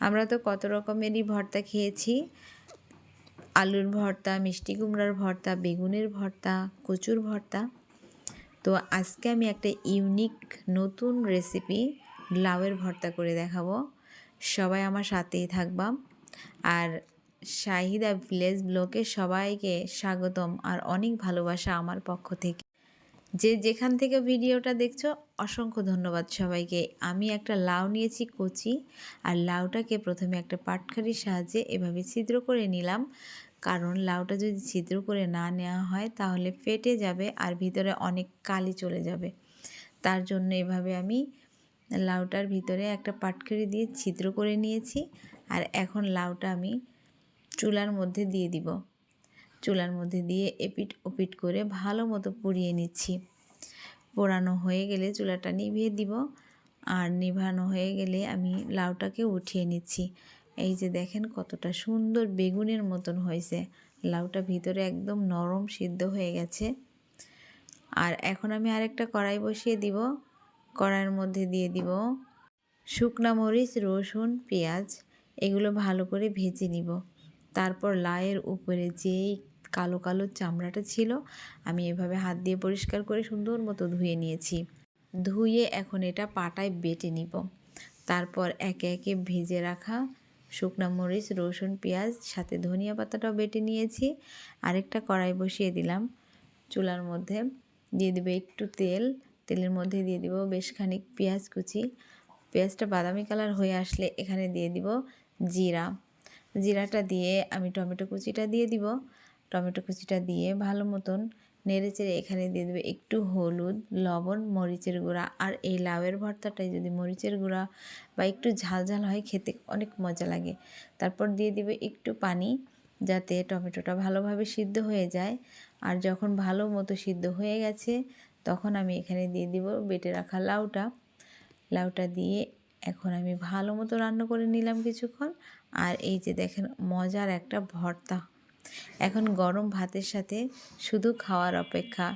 আমরা তো কত রকমেরই ভর্তা খেয়েছি। আলুর ভর্তা, মিষ্টি কুমড়ার ভর্তা, বেগুনের ভর্তা, কচুর ভর্তা। তো আজকে আমি একটা ইউনিক নতুন রেসিপি লাউয়ের ভর্তা করে দেখাবো। সবাই আমার সাথেই থাকবাম আর শাহিদা ভিলেজ ব্লকে সবাইকে স্বাগতম আর অনেক ভালোবাসা আমার পক্ষ থেকে। যে যেখান থেকে ভিডিওটা দেখছ, অসংখ্য ধন্যবাদ সবাইকে। আমি একটা লাউ নিয়েছি কচি, আর লাউটাকে প্রথমে একটা পাটখারির সাহায্যে এভাবে ছিদ্র করে নিলাম। কারণ লাউটা যদি ছিদ্র করে না নেওয়া হয়, তাহলে ফেটে যাবে আর ভিতরে অনেক কালি চলে যাবে। তার জন্য এভাবে আমি লাউটার ভিতরে একটা পাটখারি দিয়ে ছিদ্র করে নিয়েছি, আর এখন লাউটা আমি চুলার মধ্যে দিয়ে দিব। চুলার মধ্যে দিয়ে এপিট ওপিট করে ভালো মতো পুড়িয়ে নিচ্ছি। পোড়ানো হয়ে গেলে চুলাটা নিভিয়ে দিব। আর নিভানো হয়ে গেলে আমি লাউটাকে উঠিয়ে নিচ্ছি। এই যে দেখেন কতটা সুন্দর বেগুনের মতন হয়েছে। লাউটা ভিতরে একদম নরম সিদ্ধ হয়ে গেছে। আর এখন আমি আরেকটা কড়াই বসিয়ে দিব। কড়াইয়ের মধ্যে দিয়ে দিব শুকনা মরিচ, রসুন, পেঁয়াজ, এগুলো ভালো করে ভেজে নিব। তারপর লায়ের উপরে যেই কালো কালো চামড়াটা ছিল। আমি এভাবে হাত দিয়ে পরিষ্কার করে সুন্দর মতো ধুয়ে নিয়েছি। ধুয়ে এখন এটা পাটায় বেটে নিব। তারপর একে একে ভেজে রাখা শুকনা মরিচ, রসুন, পেঁয়াজ, সাথে ধনিয়া পাতাটাও বেটে নিয়েছি। আরেকটা কড়াই বসিয়ে দিলাম। চুলার মধ্যে দিয়ে দেবে একটু তেল। তেলের মধ্যে দিয়ে দিব বেশ খানিক পেঁয়াজ কুচি। পেঁয়াজটা বাদামি কালার হয়ে আসলে এখানে দিয়ে দিব জিরা। জিরাটা দিয়ে আমি টমেটো কুচিটা দিয়ে দিব। টমেটো কুচিটা দিয়ে ভালো মতন নেড়ে চেড়ে এখানে দিয়ে দেবে একটু হলুদ, লবণ, মরিচের গুঁড়া। আর এই লাউয়ের ভর্তাটাই যদি মরিচের গুঁড়া বা একটু ঝাল ঝাল হয়, খেতে অনেক মজা লাগে। তারপর দিয়ে দিবে একটু পানি, যাতে টমেটোটা ভালোভাবে সিদ্ধ হয়ে যায়। আর যখন ভালো মতো সিদ্ধ হয়ে গেছে, তখন আমি এখানে দিয়ে দিব বেটে রাখা লাউটা। লাউটা দিয়ে এখন আমি ভালো মতো রান্না করে নিলাম কিছুক্ষণ। আর এই যে দেখেন, মজার একটা ভর্তা। এখন গরম ভাতের সাথে শুধু খাওয়ার অপেক্ষা।